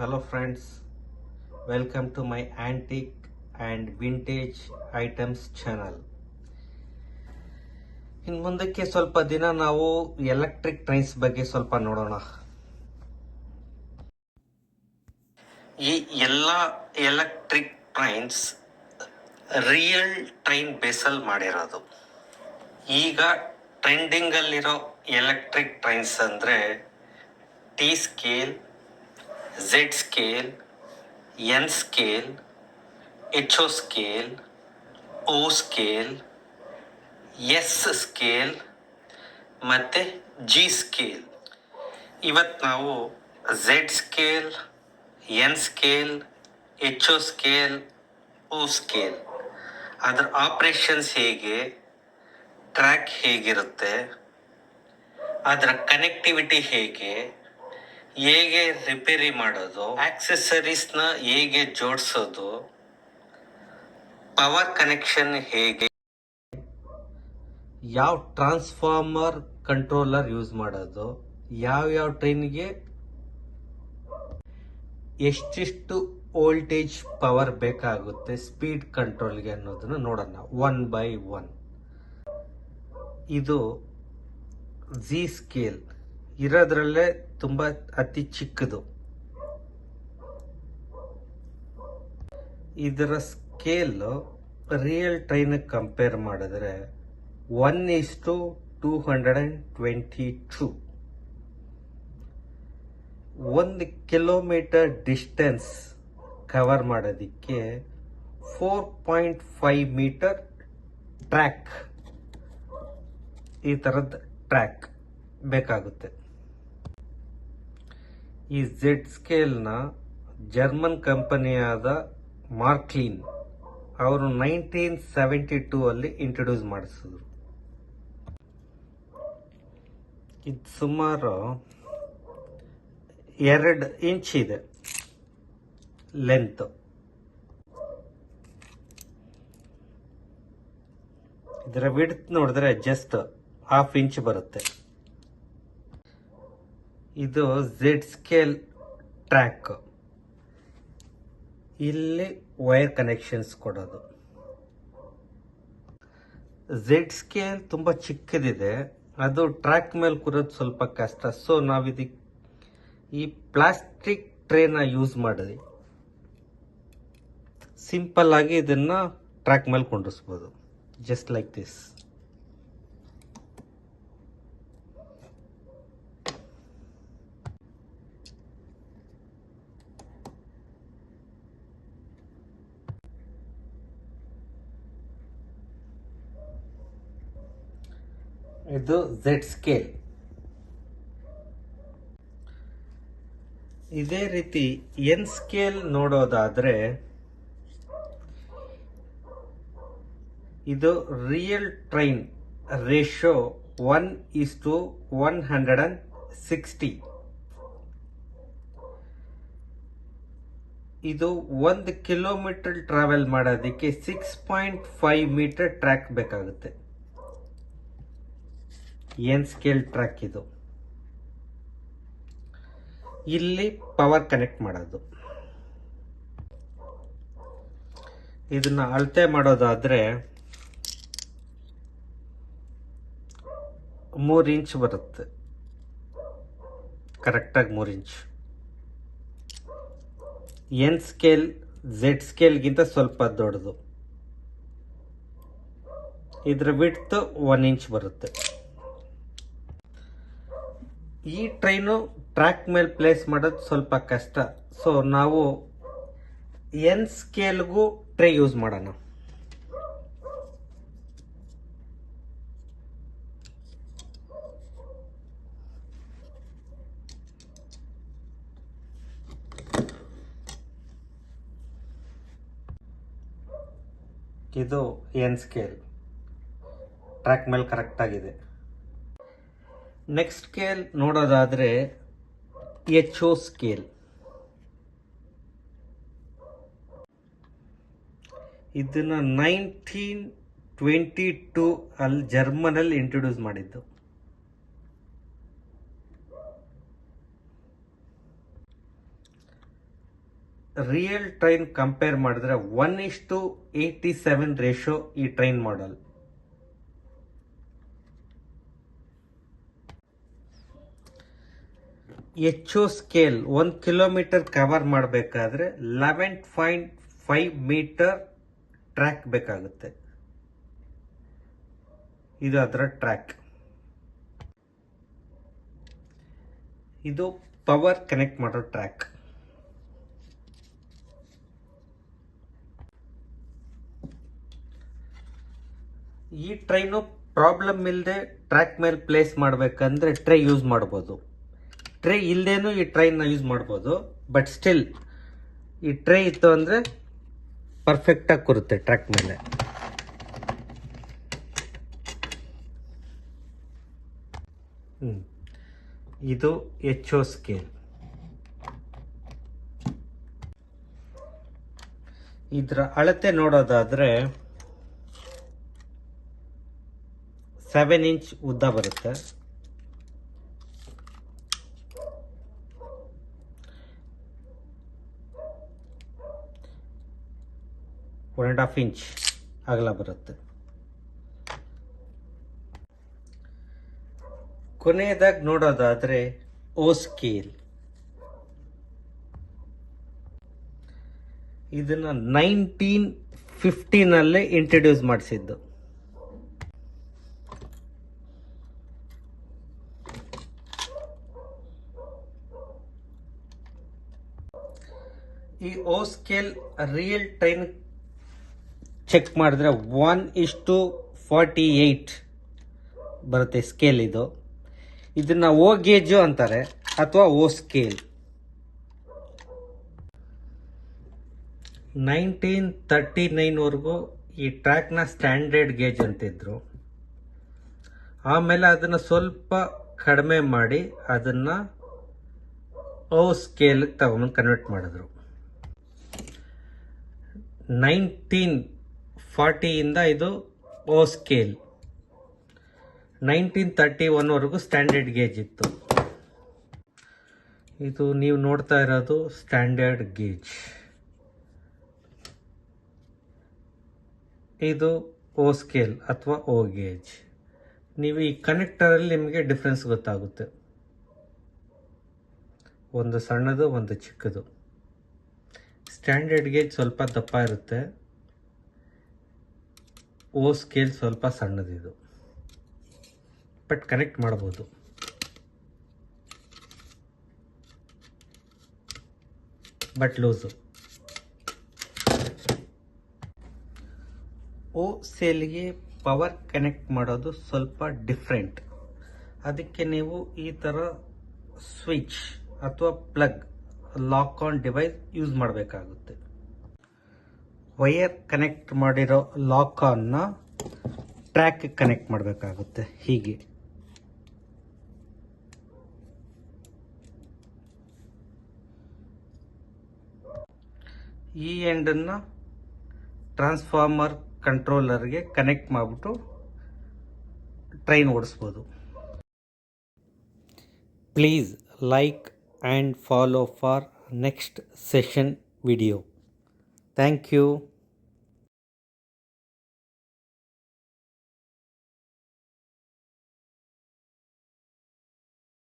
Hello friends, welcome to my antique and vintage items channel. ಇನ್ನು ಮುಂದಕ್ಕೆ ಸ್ವಲ್ಪ ದಿನ ನಾವು ಎಲೆಕ್ಟ್ರಿಕ್ ಟ್ರೈನ್ಸ್ ಬಗ್ಗೆ ಸ್ವಲ್ಪ ನೋಡೋಣ. ಈ ಎಲ್ಲ ಎಲೆಕ್ಟ್ರಿಕ್ ಟ್ರೈನ್ಸ್ ರಿಯಲ್ ಟ್ರೈನ್ ಬೇಸಲ್ ಮಾಡಿರೋದು. ಈಗ ಟ್ರೆಂಡಿಂಗಲ್ಲಿರೋ ಎಲೆಕ್ಟ್ರಿಕ್ ಟ್ರೈನ್ಸ್ ಅಂದರೆ T scale Z scale N scale H O scale O scale S scale ಮತ್ತು ಜಿ ಸ್ಕೇಲ್ ಇವತ್ತು ನಾವು Z scale N scale H O scale O scale ಅದರ ಆಪ್ರೇಷನ್ಸ್ ಹೇಗೆ ಟ್ರ್ಯಾಕ್ ಹೇಗಿರುತ್ತೆ, ಅದರ ಕನೆಕ್ಟಿವಿಟಿ ಹೇಗೆ ಹೇಗೆ ರಿಪೇರಿ ಮಾಡೋದು ಆಕ್ಸೆಸರೀಸ್ನ ಹೇಗೆ ಜೋಡಿಸೋದು ಪವರ್ ಕನೆಕ್ಷನ್ ಹೇಗೆ, ಯಾವ ಟ್ರಾನ್ಸ್ಫಾರ್ಮರ್ ಕಂಟ್ರೋಲರ್ ಯೂಸ್ ಮಾಡೋದು, ಯಾವ ಯಾವ ಟ್ರೈನ್ಗೆ ಎಷ್ಟಿಷ್ಟು ವೋಲ್ಟೇಜ್ ಪವರ್ ಬೇಕಾಗುತ್ತೆ ಸ್ಪೀಡ್ ಕಂಟ್ರೋಲ್ಗೆ ಅನ್ನೋದನ್ನ ನೋಡೋಣ. ಒನ್ ಬೈ ಒನ್ ಇದು ಜಿ ಸ್ಕೇಲ್ ಇರೋದ್ರಲ್ಲೇ ತುಂಬ ಅತಿ ಚಿಕ್ಕದು. ಇದರ ಸ್ಕೇಲ್ ರಿಯಲ್ ಟ್ರೈನ್ ಕಂಪೇರ್ ಮಾಡಿದ್ರೆ one is to two hundred and twenty two ಒಂದು ಕಿಲೋಮೀಟರ್ ಡಿಸ್ಟೆನ್ಸ್ ಕವರ್ ಮಾಡೋದಕ್ಕೆ four point five metre track ಈ ಥರದ ಟ್ರ್ಯಾಕ್ ಬೇಕಾಗುತ್ತೆ. ಈ ಝೆಡ್ ಸ್ಕೇಲ್ನ ಜರ್ಮನ್ ಕಂಪನಿಯಾದ ಮಾರ್ಕ್ಲೀನ್ ಅವರು ನೈನ್ಟೀನ್ ಸೆವೆಂಟಿ ಟೂ ಅಲ್ಲಿ ಇಂಟ್ರೊಡ್ಯೂಸ್ ಮಾಡಿಸಿದ್ರು. ಇದು ಸುಮಾರು ಎರಡು ಇಂಚ್ ಇದೆ ಲೆಂತ್ ಇದರ ವಿಡ್ತ್ ನೋಡಿದ್ರೆ ಜಸ್ಟ್ ಹಾಫ್ ಇಂಚ್ ಬರುತ್ತೆ. ಇದು ಝೆಡ್ ಸ್ಕೇಲ್ ಟ್ರ್ಯಾಕ್ ಇಲ್ಲಿ ವೈರ್ ಕನೆಕ್ಷನ್ಸ್ ಕೊಡೋದು. ಝೆಡ್ ಸ್ಕೇಲ್ ತುಂಬ ಚಿಕ್ಕದಿದೆ. ಅದು ಟ್ರ್ಯಾಕ್ ಮೇಲೆ ಕೂರೋದು ಸ್ವಲ್ಪ ಕಷ್ಟ. ಸೊ ನಾವಿದಕ್ಕೆ ಈ ಪ್ಲಾಸ್ಟಿಕ್ ಟ್ರೇನ ಯೂಸ್ ಮಾಡಿದ್ವಿ. ಸಿಂಪಲ್ ಆಗಿ ಇದನ್ನು ಟ್ರ್ಯಾಕ್ ಮೇಲೆ ಕೊಂಡಿಸ್ಬೋದು ಜಸ್ಟ್ ಲೈಕ್ ದಿಸ್ ಇದು ಝೆಡ್ ಸ್ಕೇಲ್. ಇದೇ ರೀತಿ ಎನ್ ಸ್ಕೇಲ್ ನೋಡೋದಾದ್ರೆ ಇದು real train ratio one is to one hundred and sixty ಇದು ಒಂದು ಕಿಲೋಮೀಟರ್ ಟ್ರಾವೆಲ್ ಮಾಡೋದಕ್ಕೆ six point five metre track ಬೇಕಾಗುತ್ತೆ. ಏನ್ ಸ್ಕೇಲ್ ಟ್ರ್ಯಾಕ್ ಇದು? ಇಲ್ಲಿ ಪವರ್ ಕನೆಕ್ಟ್ ಮಾಡೋದು. ಇದನ್ನ ಅಳತೆ ಮಾಡೋದಾದ್ರೆ ಮೂರು ಇಂಚ್ ಬರುತ್ತೆ. ಕರೆಕ್ಟಾಗಿ ಮೂರು ಇಂಚ್. ಎನ್ ಸ್ಕೇಲ್ ಝೆಡ್ ಸ್ಕೇಲ್ಗಿಂತ ಸ್ವಲ್ಪ ದೊಡ್ಡದು. ಇದರ ವಿಡ್ತ್ ಒನ್ ಇಂಚ್ ಬರುತ್ತೆ. ಈ ಟ್ರೈನು ಟ್ರ್ಯಾಕ್ ಮೇಲೆ ಪ್ಲೇಸ್ ಮಾಡೋದು ಸ್ವಲ್ಪ ಕಷ್ಟ. ಸೊ ನಾವು ಎನ್ ಸ್ಕೇಲ್ಗೂ ಟ್ರೈ ಯೂಸ್ ಮಾಡೋಣ. ಇದು ಎನ್ ಸ್ಕೇಲ್ ಟ್ರ್ಯಾಕ್ ಮೇಲೆ ಕರೆಕ್ಟ್ ಆಗಿದೆ. ನೆಕ್ಸ್ಟ್ ಸ್ಕೇಲ್ ನೋಡೋದಾದರೆ ಎಚ್ ಓ ಸ್ಕೇಲ್ ಇದನ್ನ ನೈನ್ಟೀನ್ ಟ್ವೆಂಟಿ ಟೂ ಅಲ್ಲಿ ಜರ್ಮನಲ್ಲಿ ಇಂಟ್ರೊಡ್ಯೂಸ್ ಮಾಡಿದ್ದು. ರಿಯಲ್ ಟ್ರೈನ್ ಕಂಪೇರ್ ಮಾಡಿದ್ರೆ ಒನ್ ಇಷ್ಟು ಏಯ್ಟಿ ಸೆವೆನ್ ರೇಷೋ ಈ ಟ್ರೈನ್ ಮಾಡಲ್ ಒ ಸ್ಕೇಲ್ ಒಂದು ಕಿಲೋಮೀಟರ್ ಕವರ್ ಮಾಡಬೇಕಾದ್ರೆ eleven point five metre track ಬೇಕಾಗುತ್ತೆ. ಇದು ಅದರ ಟ್ರ್ಯಾಕ್ ಇದು ಪವರ್ ಕನೆಕ್ಟ್ ಮಾಡೋ ಟ್ರ್ಯಾಕ್ ಈ ಟ್ರೈನು ಪ್ರಾಬ್ಲಮ್ ಇಲ್ಲದೆ ಟ್ರ್ಯಾಕ್ ಮೇಲೆ ಪ್ಲೇಸ್ ಮಾಡಬೇಕಂದ್ರೆ ಟ್ರೈ ಯೂಸ್ ಮಾಡ್ಬೋದು. ಟ್ರೇ ಇಲ್ಲದೇನು ಈ ಟ್ರೈನ ಯೂಸ್ ಮಾಡ್ಬೋದು. ಬಟ್ ಸ್ಟಿಲ್ ಈ ಟ್ರೇ ಇತ್ತು ಅಂದರೆ ಪರ್ಫೆಕ್ಟಾಗಿ ಕೂರುತ್ತೆ ಟ್ರ್ಯಾಕ್ ಮೇಲೆ. ಇದು ಎಚ್ ಓ ಸ್ಕೇಲ್ ಇದರ ಅಳತೆ ನೋಡೋದಾದರೆ ಸೆವೆನ್ ಇಂಚ್ ಉದ್ದ ಬರುತ್ತೆ. ಒನ್ ಆ್ಯಂಡ್ ಹಾಫ್ ಇಂಚ್ ಅಗಲ ಬರುತ್ತೆ. ಕೊನೆಯದಾಗಿ ನೋಡೋದಾದರೆ ಓ ಸ್ಕೇಲ್ ಇದನ್ನ ನೈನ್ಟೀನ್ ಫಿಫ್ಟೀನಲ್ಲೇ ಇಂಟ್ರಡ್ಯೂಸ್ ಮಾಡಿಸಿದ್ದು. ಈ O scale real train check ಮಾಡಿದ್ರೆ one is to forty eight ಬರುತ್ತೆ ಸ್ಕೇಲ್ ಇದು. ಇದನ್ನ ಓ ಗೇಜು ಅಂತಾರೆ, ಅಥವಾ ಓ ಸ್ಕೇಲ್ ನೈನ್ಟೀನ್ ತರ್ಟಿ ನೈನ್ವರೆಗೂ ಈ ಟ್ರ್ಯಾಕ್ನ ಸ್ಟ್ಯಾಂಡರ್ಡ್ ಗೇಜ್ ಅಂತಿದ್ರು ಆಮೇಲೆ ಅದನ್ನು ಸ್ವಲ್ಪ ಕಡಿಮೆ ಮಾಡಿ ಅದನ್ನ ಓ ಸ್ಕೇಲ್ ತಗೊಂಡು ಕನ್ವರ್ಟ್ ಮಾಡಿದ್ರು. ನೈನ್ಟೀನ್ ಫಾರ್ಟಿಯಿಂದ ಇದು ಓ ಸ್ಕೇಲ್. ನೈನ್ಟೀನ್ ತರ್ಟಿ ಒನ್ವರೆಗೂ ಸ್ಟ್ಯಾಂಡರ್ಡ್ ಗೇಜ್ ಇತ್ತು. ಇದು ನೀವು ನೋಡ್ತಾ ಇರೋದು ಸ್ಟ್ಯಾಂಡರ್ಡ್ ಗೇಜ್. ಇದು ಓ ಸ್ಕೇಲ್ ಅಥವಾ ಓ ಗೇಜ್. ನೀವು ಈ ಕನೆಕ್ಟರಲ್ಲಿ ನಿಮಗೆ ಡಿಫ್ರೆನ್ಸ್ ಗೊತ್ತಾಗುತ್ತೆ. ಒಂದು ಸಣ್ಣದು, ಒಂದು ಚಿಕ್ಕದು. ಸ್ಟ್ಯಾಂಡರ್ಡ್ ಗೇಜ್ ಸ್ವಲ್ಪ ದಪ್ಪ ಇರುತ್ತೆ. ಓ ಸ್ಕೇಲ್ ಸ್ವಲ್ಪ ಸಣ್ಣದಿದು. ಬಟ್ ಕನೆಕ್ಟ್ ಮಾಡ್ಬೋದು. ಬಟ್ ಲೂಸು ಓ ಸೇಲ್ಗೆ ಪವರ್ ಕನೆಕ್ಟ್ ಮಾಡೋದು ಸ್ವಲ್ಪ ಡಿಫ್ರೆಂಟ್ ಅದಕ್ಕೆ ನೀವು ಈ ಥರ ಸ್ವಿಚ್ ಅಥವಾ plug lock on device use ಮಾಡಬೇಕಾಗುತ್ತೆ. ವೈರ್ ಕನೆಕ್ಟ್ ಮಾಡಿರೋ ಲಾಕ್ ಆನ್ನ ಟ್ರ್ಯಾಕ್ ಕನೆಕ್ಟ್ ಮಾಡಬೇಕಾಗುತ್ತೆ. ಹೀಗೆ. ಈ ಎಂಡನ್ನು ಟ್ರಾನ್ಸ್ಫಾರ್ಮರ್ ಕಂಟ್ರೋಲರ್ಗೆ ಕನೆಕ್ಟ್ ಮಾಡಿಬಿಟ್ಟು train ಓಡಿಸ್ಬೋದು. Please like and follow for next session video thank you